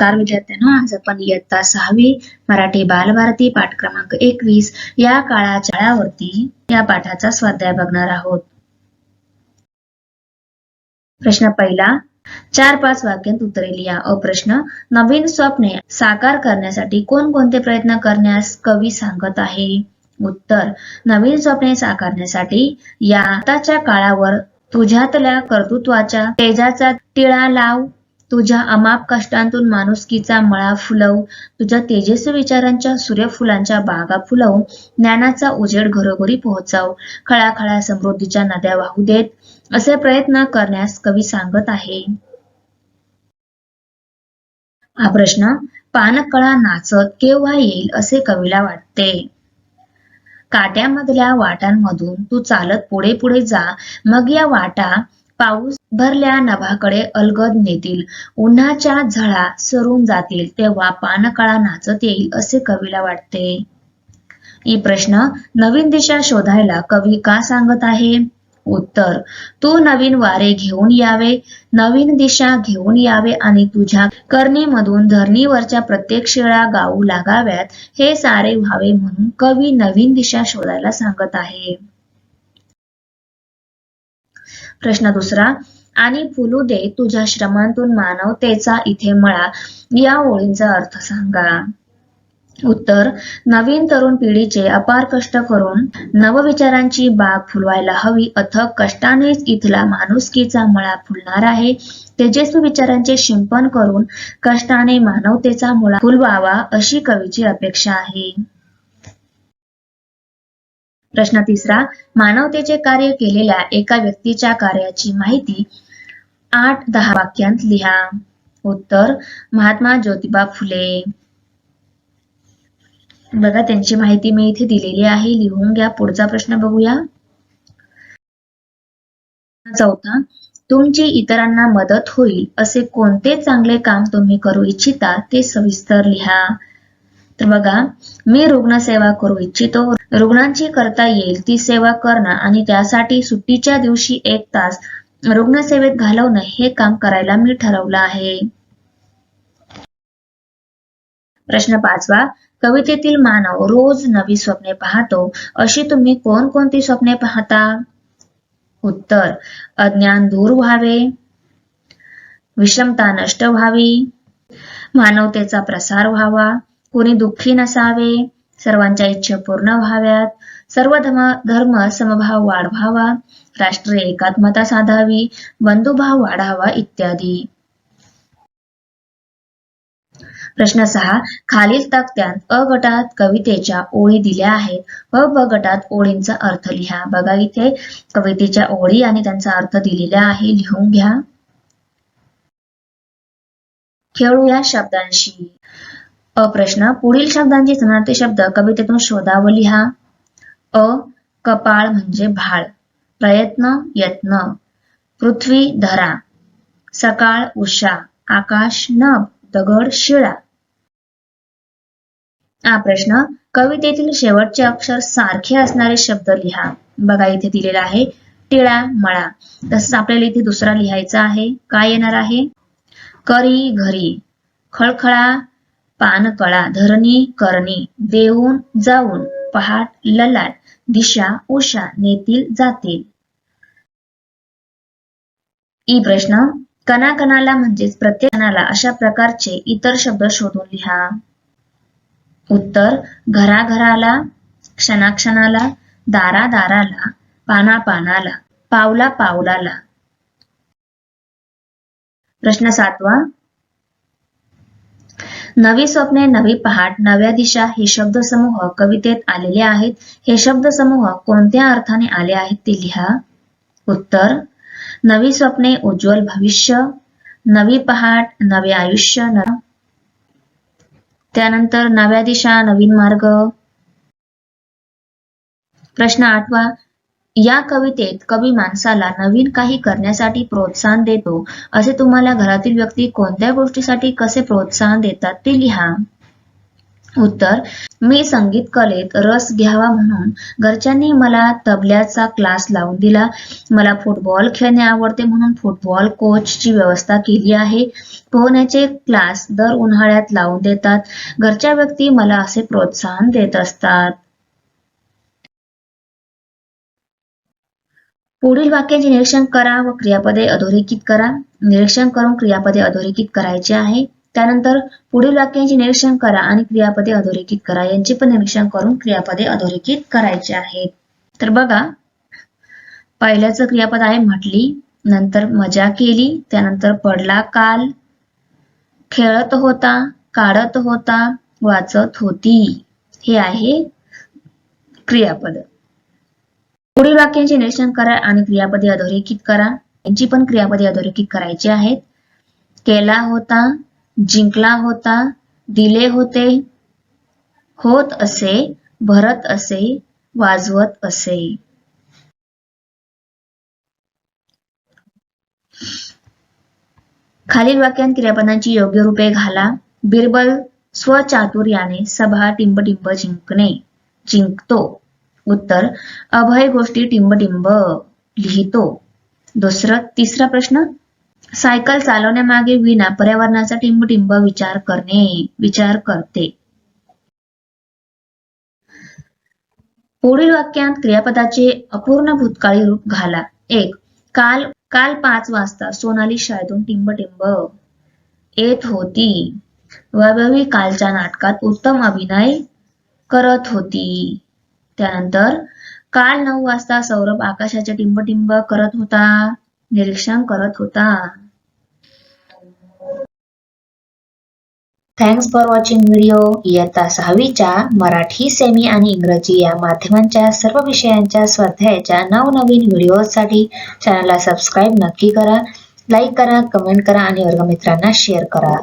नमस्कार विद्यार्थ्यांनो आज आपण इयत्ता सहावी मराठी बालभारती पाठ क्रमांक एकवीस या काळाच्यावरती या पाठाचा स्वाध्याय बघणार आहोत. प्रश्न पहिला चार पाच वाक्यात उत्तरे लिहा. अ प्रश्न नवीन स्वप्ने साकार करण्यासाठी कोणकोणते प्रयत्न करण्यास कवी सांगत आहे? उत्तर नवीन स्वप्ने साकारण्यासाठी या आताच्या काळावर तुझ्यातल्या कर्तृत्वाच्या तेजाचा टिळा लाव. तुझ्या अमाप कष्टांतून माणुसकीचा मळा फुलव तुझ्या तेजस्वी विचारांच्या सूर्यफुलांच्या बागा फुलव ज्ञानाचा उजेड घरोघरी पोहोचव खळाखळा समृद्धीच्या नद्या वाहू देत असे प्रयत्न करण्यास कवी सांगत आहे. हा प्रश्न पानकळा नाचत केव्हा येईल असे कवीला वाटते. काट्यामधल्या वाटांमधून तू चालत पुढे पुढे जा मग या वाटा पाऊस भरल्या नभाकडे अलगद नेतील. उन्हाच्या झळा सरून जातील तेव्हा पानकळा नाचत येईल असे कवीला वाटते. ही प्रश्न नवीन दिशा शोधायला कवी का सांगत आहे? उत्तर तू नवीन वारे घेऊन यावे नवीन दिशा घेऊन यावे आणि तुझ्या करणीमधून धरणीवरच्या प्रत्येक शिळा गाऊ लागाव्यात हे सारे व्हावे म्हणून कवी नवीन दिशा शोधायला सांगत आहे. प्रश्न दुसरा आणि फुलू दे तुझ्या श्रमांतून मानवतेचा इथे मळा. या ओळींचा अर्थ सांगा. उत्तर नवीन तरुण पिढीचे अपार कष्ट करून नवविचारांची बाग फुलवायला हवी. अथक कष्टानेच इथला माणुसकीचा मळा फुलणार आहे. तेजस्वी विचारांचे शिंपण करून कष्टाने मानवतेचा मुळा फुलवावा अशी कवीची अपेक्षा आहे. प्रश्न तिसरा मानवतेचे कार्य केलेल्या एका व्यक्तीच्या कार्याची माहिती आठ दहा वाक्यांत लिहा. उत्तर महात्मा ज्योतिबा फुले. बघा त्यांची माहिती मी इथे दिलेली आहे. लिहून घ्या. पुढचा प्रश्न बघूया. चौथा तुमची इतरांना मदत होईल असे कोणते चांगले काम तुम्ही करू इच्छिता ते सविस्तर लिहा. तर बघा मी रुग्णसेवा करू इच्छितो. रुग्णांची करता येईल ती सेवा करणं आणि त्यासाठी सुट्टीच्या दिवशी एक तास रुग्णसेवेत घालवणं हे काम करायला मी ठरवलं आहे. प्रश्न पाचवा कवितेतील मानव रोज नवी स्वप्ने पाहतो. अशी तुम्ही कोणकोणती स्वप्ने पाहता? उत्तर अज्ञान दूर व्हावे. विषमता नष्ट व्हावी. मानवतेचा प्रसार व्हावा. कोणी दुःखी नसावे सर्वांच्या इच्छा पूर्ण व्हाव्यात सर्व धर्म धर्म समभाव वाढवावा राष्ट्रीय एकात्मता साधावी बंधुभाव वाढावा इत्यादी. प्रश्न सहा खालील तक्त्यात अ गटात कवितेच्या ओळी दिल्या आहेत. व ब गटात ओळींचा अर्थ लिहा. बघा इथे कवितेच्या ओळी आणि त्यांचा अर्थ दिलेला आहे. लिहून घ्या. खेळूया शब्दांशी. अ प्रश्न. पुढील शब्दांचे समानार्थी शब्द कवितेतून शोधाव लिहा. अ कपाळ म्हणजे भाळ. प्रयत्न यत्न. पृथ्वी धरा. सकाळ उषा. आकाश नभ. दगड शिळा. हा प्रश्न. कवितेतील शेवटचे अक्षर सारखे असणारे शब्द लिहा. बघा इथे दिलेला आहे टिळा मळा. तसंच आपल्याला इथे दुसरा लिहायचा आहे. काय येणार आहे? करी घरी. खळखळा पानकळा धरणी करणी देऊन जाऊन पहाट ललाट दिशा उषा नेतील जातील. ई प्रश्न कणाकणाला म्हणजेच प्रत्येक कणाला अशा प्रकारचे इतर शब्द शोधून लिहा. उत्तर घराघराला क्षणाक्षणाला दारा दाराला पाना पानाला पावला पावलाला प्रश्न सातवा नवी स्वप्ने नवी पहाट नव्या दिशा हे शब्दसमूह कवितेत आलेले आहेत. हे शब्दसमूह कोणत्या अर्थाने आले आहेत ते लिहा. उत्तर नवी स्वप्ने उज्ज्वल भविष्य. नवी पहाट नवे आयुष्य न त्यानंतर नव्या दिशा नवीन मार्ग. प्रश्न आठवा या कवितेत कवी माणसाला नवीन काही करण्यासाठी प्रोत्साहन देतो. असे तुम्हाला घरातील व्यक्ती कोणत्या गोष्टीसाठी कसे प्रोत्साहन देतात ते लिहा. उत्तर मी संगीत कलेत रस घ्यावा म्हणून घरच्यांनी मला तबल्याचा क्लास लावून दिला. मला फुटबॉल खेळणे आवडते म्हणून फुटबॉल कोचची व्यवस्था केली आहे. पोहण्याचे क्लास दर उन्हाळ्यात लावून देतात. घरच्या व्यक्ती मला असे प्रोत्साहन देत असतात. पुढील वाक्याचे निरीक्षण करा व क्रियापदे अधोरेखित करा. निरीक्षण करून क्रियापदे अधोरेखित करायचे आहे. त्यानंतर पुढील वाक्यांचे निरीक्षण करा आणि क्रियापदे अधोरेखित करा यांचे पण निरीक्षण करून क्रियापदे अधोरेखित करायचे आहेत. तर बघा पहिल्याचं क्रियापद आहे म्हटली नंतर मजा केली त्यानंतर पडला काल खेळत होता काढत होता वाचत होती. हे आहे क्रियापद. पुढील वाक्यांचे निरीक्षण करा आणि क्रियापदे अधोरेखित करा. यांची पण क्रियापदे अधोरेखित करायची आहेत. केला होता जिंकला होता दिले होते होत असे भरत असे वाजवत असे. खालील वाक्यात क्रियापदांची योग्य रूपे घाला. बिरबल स्वचातुर्याने सभा टिंबटिंब जिंकणे. जिंकतो. उत्तर अभय गोष्टी टिंबटिंब लिहितो. दुसरं तिसरा प्रश्न सायकल चालवण्यामागे विना पर्यावरणाचा टिंबटिंब विचार करणे विचार करते. पुढील वाक्यात क्रियापदाचे अपूर्ण भूतकाळी रूप घाला. एक काल काल पाच वाजता सोनाली शाळेतून टिंबटिंब येत होती. वैभवी कालच्या नाटकात उत्तम अभिनय करत होती. त्यानंतर काल नऊ वाजता सौरभ आकाशाचे टिंबटिंब करत होता. निरीक्षण करत होता. थँक्स फॉर वॉचिंग व्हिडिओ इयत्ता सहावीच्या मराठी सेमी आणि इंग्रजी या माध्यमांच्या सर्व विषयांच्या स्वाध्यायाच्या नवनवीन व्हिडिओसाठी चॅनलला सबस्क्राईब नक्की करा. लाईक करा कमेंट करा आणि वर्गमित्रांना शेअर करा.